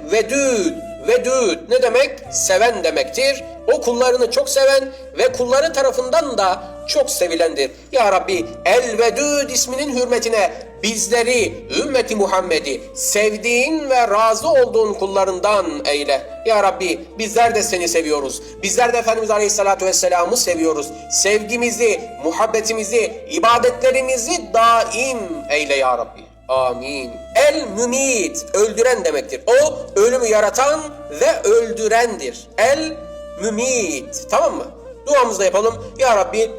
El-Vedud. Vedud ne demek? Seven demektir. O kullarını çok seven ve kulları tarafından da çok sevilendir. Ya Rabbi El-Vedud isminin hürmetine bizleri, ümmeti Muhammed'i sevdiğin ve razı olduğun kullarından eyle. Ya Rabbi bizler de seni seviyoruz. Bizler de Efendimiz Aleyhisselatü Vesselam'ı seviyoruz. Sevgimizi, muhabbetimizi, ibadetlerimizi daim eyle Ya Rabbi. Amin. El mümit öldüren demektir. O ölümü yaratan ve öldürendir. El mümit. Tamam mı? Duamızı da yapalım. Ya Rabbi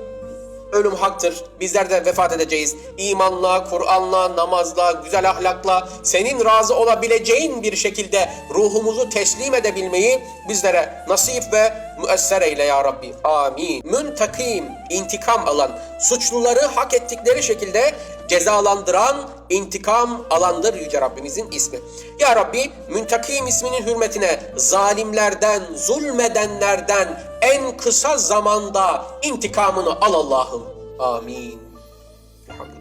Ölüm haktır. Bizler de vefat edeceğiz. İmanla, Kur'an'la, namazla, güzel ahlakla, senin razı olabileceğin bir şekilde ruhumuzu teslim edebilmeyi bizlere nasip ve müesser eyle ya Rabbi. Amin. Müntakim, intikam alan, suçluları hak ettikleri şekilde cezalandıran, intikam alandır Yüce Rabbimizin ismi. Ya Rabbi, Müntakim isminin hürmetine zalimlerden, zulmedenlerden en kısa zamanda intikamını al Allah'ım. Amin.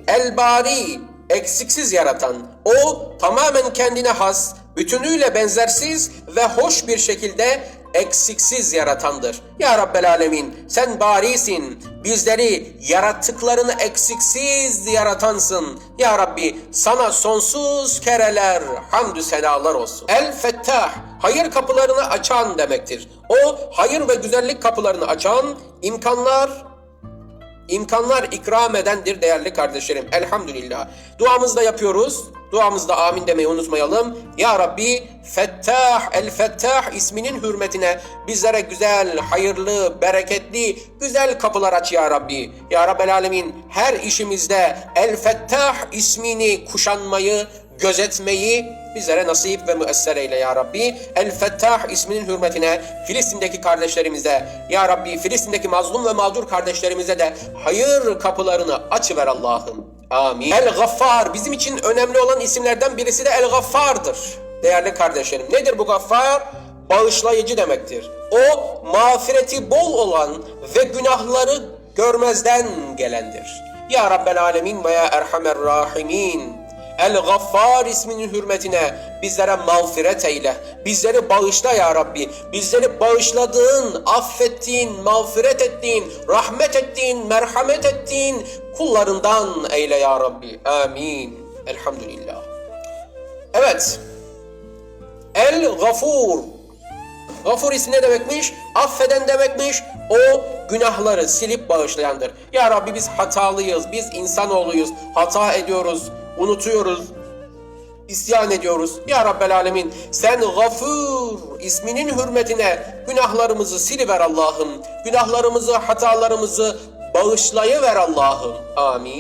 El Bari, eksiksiz yaratan. O tamamen kendine has, bütünüyle benzersiz ve hoş bir şekilde eksiksiz yaratandır. Ya Rabbel Alemin sen barisin. Bizleri yarattıklarını eksiksiz yaratansın. Ya Rabbi sana sonsuz kereler, hamdü senalar olsun. El Fettah hayır kapılarını açan demektir. O hayır ve güzellik kapılarını açan imkanlar imkanlar ikram edendir değerli kardeşlerim. Elhamdülillah. Duamızda yapıyoruz. Duamızda amin demeyi unutmayalım. Ya Rabbi Fettah, El Fettah isminin hürmetine bizlere güzel, hayırlı, bereketli, güzel kapılar aç ya Rabbi. Ya Rabbel Alemin her işimizde El Fettah ismini kuşanmayı, gözetmeyi bizlere nasip ve müesser eyle ya Rabbi. El Fettah isminin hürmetine Filistin'deki kardeşlerimize, ya Rabbi Filistin'deki mazlum ve mağdur kardeşlerimize de hayır kapılarını açıver Allah'ım. Amin. El Gaffar bizim için önemli olan isimlerden birisi de El Gaffar'dır. Değerli kardeşlerim nedir bu Gaffar? Bağışlayıcı demektir. O mağfireti bol olan ve günahları görmezden gelendir. Ya Rabbel Alemin ve ya Erhamer Rahimin. El-Gaffar isminin hürmetine bizlere mağfiret eyle. Bizleri bağışla ya Rabbi. Bizleri bağışladığın, affettiğin, mağfiret ettiğin, rahmet ettiğin, merhamet ettiğin kullarından eyle ya Rabbi. Amin. Elhamdülillah. Evet. El-Gafur. Gafur ismi ne demekmiş? Affeden demekmiş. O günahları silip bağışlayandır. Ya Rabbi biz hatalıyız, biz insanoğluyuz, hata ediyoruz, unutuyoruz, isyan ediyoruz. Ya Rabbel Alemin sen gafur isminin hürmetine günahlarımızı siliver Allah'ım. Günahlarımızı, hatalarımızı bağışlayıver Allah'ım. Amin.